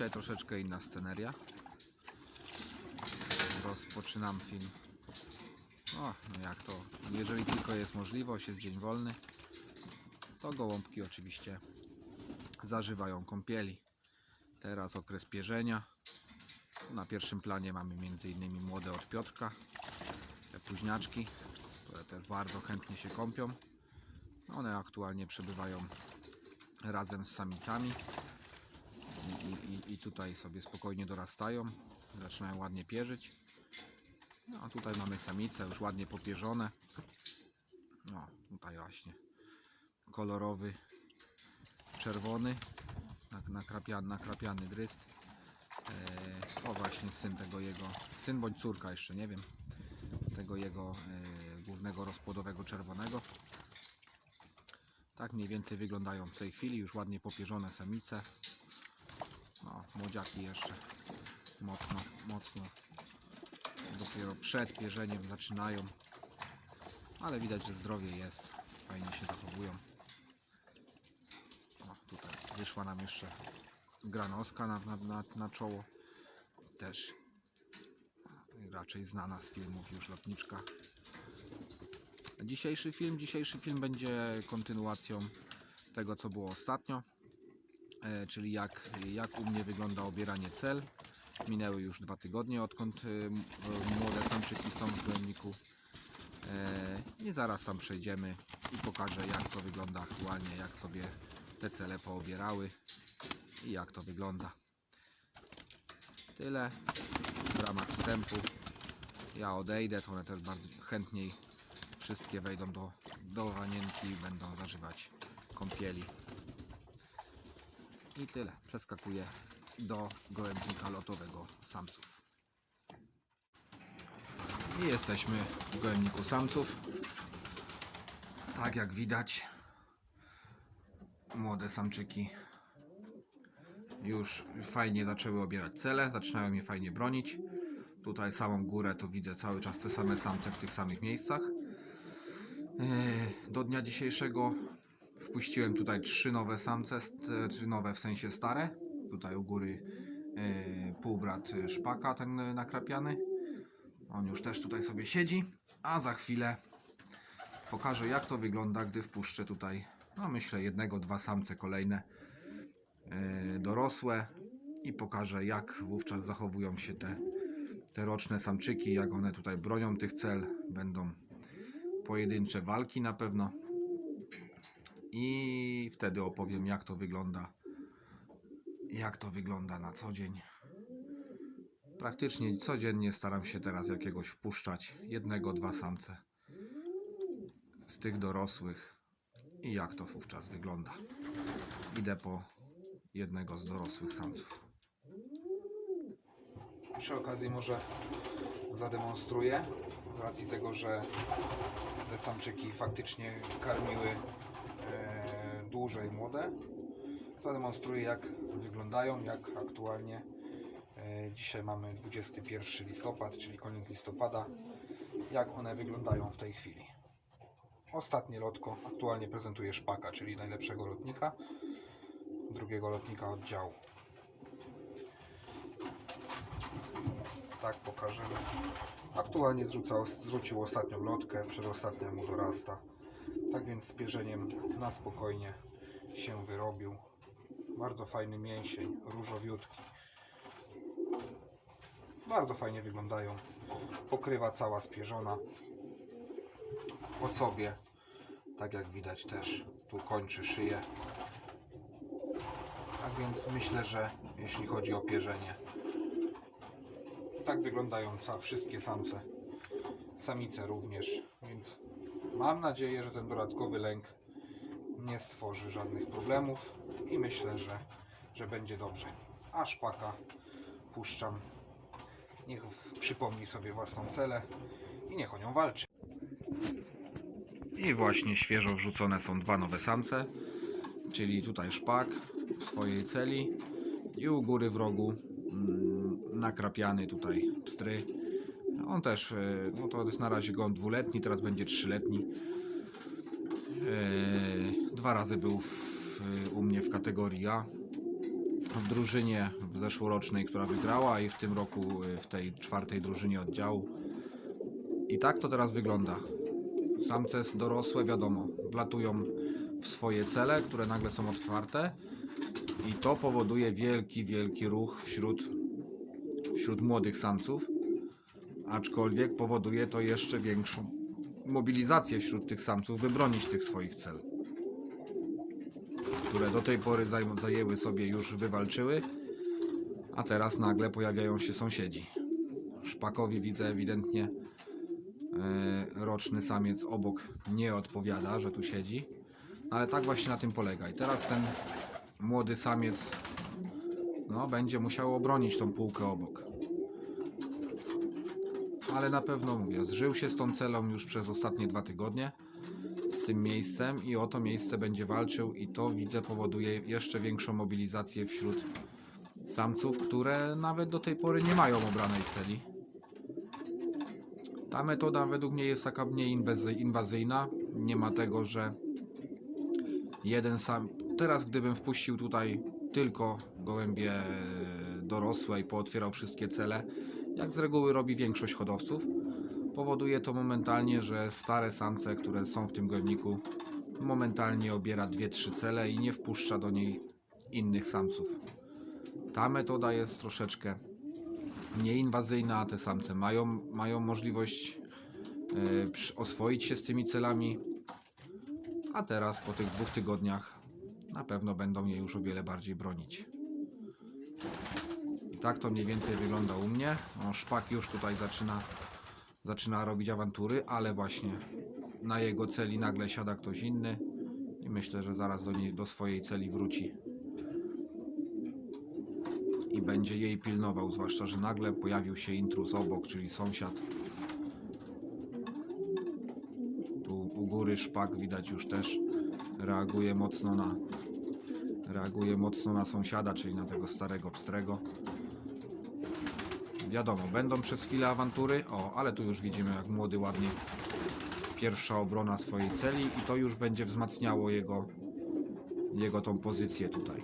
dzisiaj troszeczkę inna sceneria. Rozpoczynam film. O, no jak to, jeżeli tylko jest możliwość, jest dzień wolny, to gołąbki oczywiście zażywają kąpieli. Teraz okres pierzenia. Na pierwszym planie mamy m.in. młode od Piotrka, te późniaczki, które też bardzo chętnie się kąpią. One aktualnie przebywają razem z samicami tutaj sobie spokojnie dorastają, zaczynają ładnie pierzyć. No a tutaj mamy samice już ładnie popierzone. No tutaj właśnie kolorowy, czerwony, nak- nakrapiany, nakrapiany dryst. E, o właśnie syn tego jego, syn bądź córka jeszcze nie wiem, tego jego e, głównego rozpłodowego czerwonego. Tak mniej więcej wyglądają w tej chwili, już ładnie popierzone samice. Młodziaki jeszcze mocno, mocno dopiero przed pierzeniem zaczynają. Ale widać, że zdrowie jest, fajnie się zachowują. O, tutaj wyszła nam jeszcze granoska na, na, na, na czoło. Też raczej znana z filmów już lotniczka. Dzisiejszy film, dzisiejszy film będzie kontynuacją tego, co było ostatnio, czyli jak, jak u mnie wygląda obieranie cel. Minęły już dwa tygodnie, odkąd e, e, młode samczyki są w. E, I zaraz tam przejdziemy i pokażę, jak to wygląda aktualnie, jak sobie te cele poobierały i jak to wygląda. Tyle w ramach wstępu. Ja odejdę, to one też bardzo chętniej wszystkie wejdą do, do wanienki i będą zażywać kąpieli. I tyle. Przeskakuję do gołębnika lotowego samców. I jesteśmy w gołębniku samców. Tak jak widać, młode samczyki już fajnie zaczęły obierać cele, zaczynają je fajnie bronić. Tutaj samą górę to widzę cały czas te same samce w tych samych miejscach. Yy, Do dnia dzisiejszego wpuściłem tutaj trzy nowe samce, czy nowe w sensie stare. Tutaj u góry yy, półbrat szpaka, ten yy, nakrapiany. On już też tutaj sobie siedzi, a za chwilę pokażę jak to wygląda, gdy wpuszczę tutaj, no myślę jednego, dwa samce kolejne dorosłe i pokażę jak wówczas zachowują się te, te roczne samczyki, jak one tutaj bronią tych cel, będą pojedyncze walki na pewno i wtedy opowiem jak to wygląda. Jak to wygląda na co dzień. Praktycznie codziennie staram się teraz jakiegoś wpuszczać jednego, dwa samce. Z tych dorosłych. I jak to wówczas wygląda. Idę po jednego z dorosłych samców. Przy okazji może zademonstruję z racji tego, że te samczyki faktycznie karmiły e, dłużej młode. Zademonstruję jak wyglądają, jak aktualnie. E, dzisiaj mamy 21 listopad, czyli koniec listopada. Jak one wyglądają w tej chwili. Ostatnie lotko aktualnie prezentuje szpaka, czyli najlepszego lotnika. Drugiego lotnika oddziału. tak pokażemy. Aktualnie zrzucał, zrzucił ostatnią lotkę, przedostatnia mu dorasta. Tak więc z pierzeniem na spokojnie się wyrobił. Bardzo fajny mięsień, różowiutki. Bardzo fajnie wyglądają. Pokrywa cała spierzona. Po sobie, tak jak widać też, tu kończy szyję. Tak więc myślę, że jeśli chodzi o pierzenie, tak wyglądają wszystkie samce. Samice również, więc mam nadzieję, że ten dodatkowy lęk nie stworzy żadnych problemów i myślę, że, że będzie dobrze. A szpaka puszczam. Niech przypomni sobie własną celę i niech o nią walczy. I właśnie świeżo wrzucone są dwa nowe samce, czyli tutaj szpak w swojej celi i u góry w rogu mm, nakrapiany tutaj pstry. On też, e, no to jest na razie go dwuletni, teraz będzie trzyletni. E, Dwa razy był w y, u mnie w kategorii A. W drużynie w zeszłorocznej, która wygrała i w tym roku y, w tej czwartej drużynie oddziału. I tak to teraz wygląda. Samce dorosłe, wiadomo, wlatują w swoje cele, które nagle są otwarte i to powoduje wielki, wielki ruch wśród, wśród młodych samców, aczkolwiek powoduje to jeszcze większą mobilizację wśród tych samców, by bronić tych swoich cel, które do tej pory zajęły sobie, już wywalczyły, a teraz nagle pojawiają się sąsiedzi. Szpakowi widzę ewidentnie e, roczny samiec obok nie odpowiada, że tu siedzi, ale tak właśnie na tym polega. I teraz ten młody samiec no, będzie musiał obronić tą półkę obok. Ale na pewno mówię, zżył się z tą celą już przez ostatnie dwa tygodnie z tym miejscem i o to miejsce będzie walczył i to widzę powoduje jeszcze większą mobilizację wśród samców, które nawet do tej pory nie mają obranej celi. Ta metoda według mnie jest taka mniej inwazy- inwazyjna. Nie ma tego, że jeden sam. Teraz, gdybym wpuścił tutaj tylko gołębie dorosłe i pootwierał wszystkie cele, jak z reguły robi większość hodowców, powoduje to momentalnie, że stare samce, które są w tym gołębniku, momentalnie obiera 2-3 cele i nie wpuszcza do niej innych samców. Ta metoda jest troszeczkę nieinwazyjna, te samce mają, mają możliwość przy- oswoić się z tymi celami, a teraz po tych dwóch tygodniach na pewno będą je już o wiele bardziej bronić. Tak to mniej więcej wygląda u mnie. No, szpak już tutaj zaczyna, zaczyna robić awantury, ale właśnie na jego celi nagle siada ktoś inny i myślę, że zaraz do, niej, do swojej celi wróci i będzie jej pilnował, zwłaszcza, że nagle pojawił się intruz obok, czyli sąsiad. Tu u góry szpak widać już też reaguje mocno na reaguje mocno na sąsiada, czyli na tego starego pstrego. Wiadomo, będą przez chwilę awantury, o, ale tu już widzimy jak młody ładnie pierwsza obrona swojej celi i to już będzie wzmacniało jego jego tą pozycję tutaj.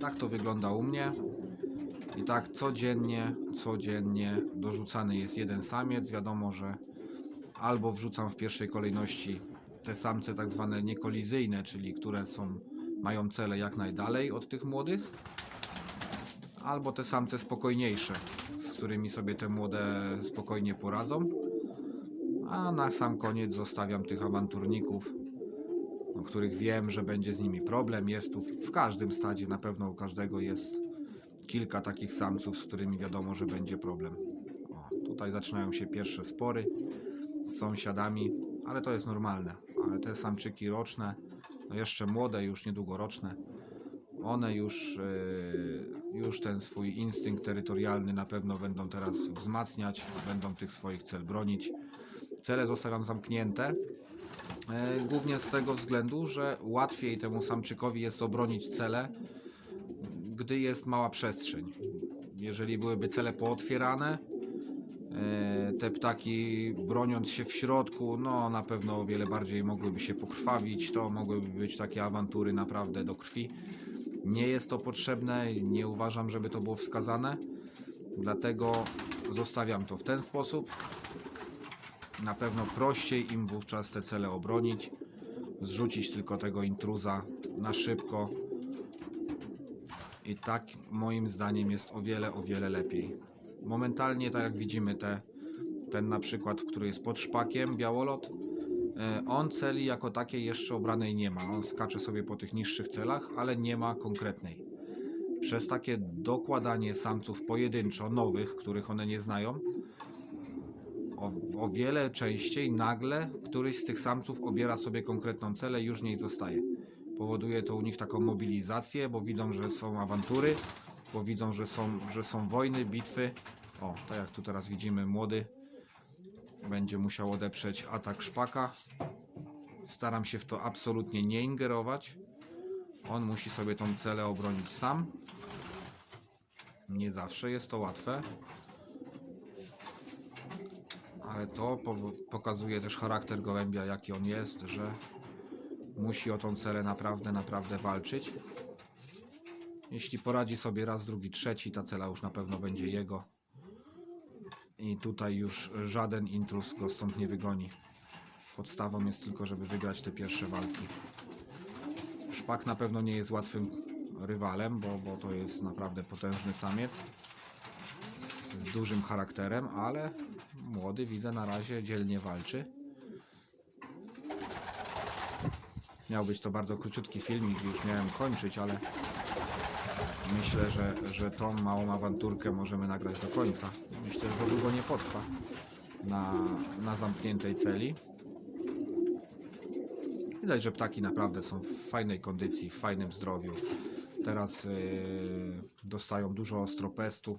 Tak to wygląda u mnie. I tak codziennie, codziennie dorzucany jest jeden samiec. Wiadomo, że albo wrzucam w pierwszej kolejności te samce tak zwane niekolizyjne, czyli które są, mają cele jak najdalej od tych młodych, albo te samce spokojniejsze, z którymi sobie te młode spokojnie poradzą. A na sam koniec zostawiam tych awanturników, o których wiem, że będzie z nimi problem. Jest tu w każdym stadzie, na pewno u każdego jest kilka takich samców, z którymi wiadomo, że będzie problem. O, tutaj zaczynają się pierwsze spory z sąsiadami, ale to jest normalne. Ale te samczyki roczne, no jeszcze młode, już niedługo roczne, one już, yy, już ten swój instynkt terytorialny na pewno będą teraz wzmacniać, będą tych swoich cel bronić. Cele zostawiam zamknięte, E, Głównie z tego względu, że łatwiej temu samczykowi jest obronić cele, gdy jest mała przestrzeń. Jeżeli byłyby cele pootwierane, e, te ptaki broniąc się w środku, no na pewno o wiele bardziej mogłyby się pokrwawić. To mogłyby być takie awantury naprawdę do krwi. Nie jest to potrzebne, nie uważam, żeby to było wskazane. Dlatego zostawiam to w ten sposób. Na pewno prościej im wówczas te cele obronić, zrzucić tylko tego intruza na szybko. I tak moim zdaniem jest o wiele, o wiele lepiej. Momentalnie, tak jak widzimy, te, ten na przykład, który jest pod szpakiem, białolot, on celi jako takiej jeszcze obranej nie ma. On skacze sobie po tych niższych celach, ale nie ma konkretnej. Przez takie dokładanie samców pojedynczo, nowych, których one nie znają, o, o wiele częściej nagle któryś z tych samców obiera sobie konkretną celę i już niej zostaje. Powoduje to u nich taką mobilizację, bo widzą, że są awantury, bo widzą, że są, że są wojny, bitwy. O, tak jak tu teraz widzimy, młody będzie musiał odeprzeć atak szpaka. Staram się w to absolutnie nie ingerować. On musi sobie tą celę obronić sam. Nie zawsze jest to łatwe ale to pokazuje też charakter gołębia, jaki on jest, że musi o tą celę naprawdę, naprawdę walczyć. Jeśli poradzi sobie raz, drugi, trzeci, ta cela już na pewno będzie jego. I tutaj już żaden intrus go stąd nie wygoni. Podstawą jest tylko, żeby wygrać te pierwsze walki. Szpak na pewno nie jest łatwym rywalem, bo, bo to jest naprawdę potężny samiec z, dużym charakterem, ale młody widzę na razie dzielnie walczy. Miał być to bardzo króciutki filmik, już miałem kończyć, ale myślę, że, że tą małą awanturkę możemy nagrać do końca. Myślę, że to długo nie potrwa na, na zamkniętej celi. Widać, że ptaki naprawdę są w fajnej kondycji, w fajnym zdrowiu. Teraz yy, dostają dużo ostropestu,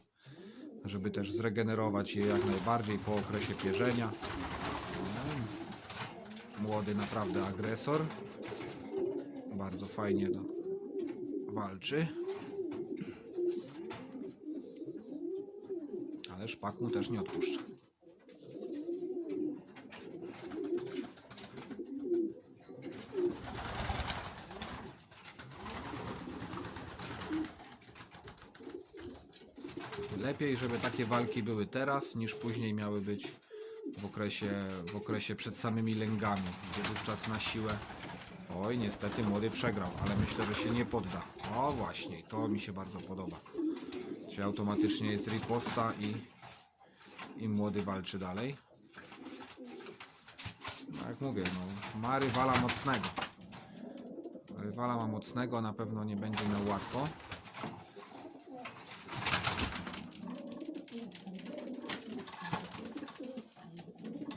żeby też zregenerować je jak najbardziej po okresie pierzenia. Młody naprawdę agresor. Bardzo fajnie do, walczy. Ale szpak też nie odpuszcza. Lepiej, żeby takie walki były teraz, niż później miały być w okresie, w okresie przed samymi lęgami, gdzie wówczas na siłę. Oj, niestety młody przegrał, ale myślę, że się nie podda. O właśnie, to mi się bardzo podoba. Czyli automatycznie jest riposta i, i młody walczy dalej. No jak mówię, no, ma rywala mocnego. Rywala ma mocnego, na pewno nie będzie miał łatwo.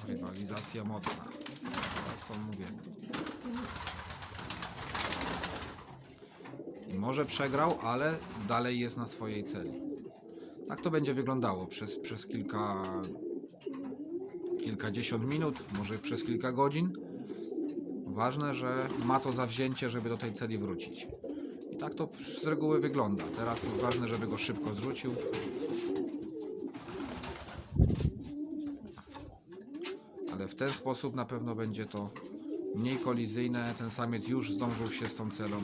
Rywalizacja mocna. To mówię. I może przegrał, ale dalej jest na swojej celi. Tak to będzie wyglądało przez, przez kilka kilkadziesiąt minut, może przez kilka godzin. Ważne, że ma to zawzięcie, żeby do tej celi wrócić. I tak to z reguły wygląda. Teraz ważne, żeby go szybko zrzucił. ale w ten sposób na pewno będzie to mniej kolizyjne. Ten samiec już zdążył się z tą celą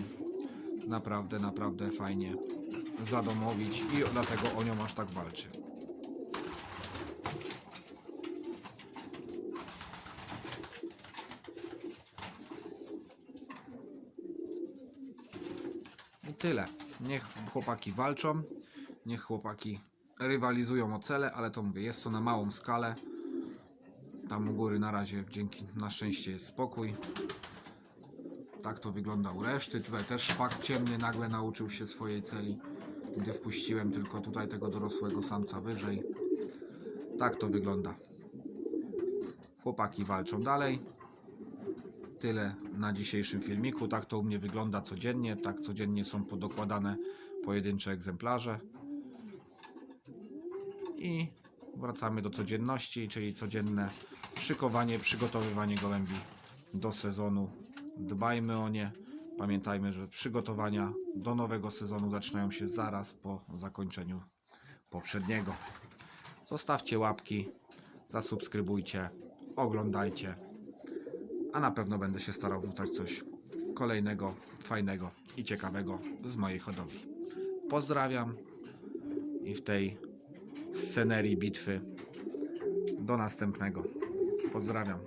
naprawdę, naprawdę fajnie zadomowić i dlatego o nią aż tak walczy. I tyle. Niech chłopaki walczą, niech chłopaki rywalizują o cele, ale to mówię, jest to na małą skalę. Tam u góry na razie dzięki na szczęście jest spokój. Tak to wygląda u reszty. Tutaj też szpak ciemny nagle nauczył się swojej celi, gdy wpuściłem tylko tutaj tego dorosłego samca wyżej. Tak to wygląda. Chłopaki walczą dalej. Tyle na dzisiejszym filmiku. Tak to u mnie wygląda codziennie. Tak codziennie są podokładane pojedyncze egzemplarze. I wracamy do codzienności, czyli codzienne szykowanie, przygotowywanie gołębi do sezonu. Dbajmy o nie. Pamiętajmy, że przygotowania do nowego sezonu zaczynają się zaraz po zakończeniu poprzedniego. Zostawcie łapki, zasubskrybujcie, oglądajcie, a na pewno będę się starał wrzucać coś kolejnego, fajnego i ciekawego z mojej hodowli. Pozdrawiam i w tej scenerii bitwy. Do następnego. Pozdrawiam.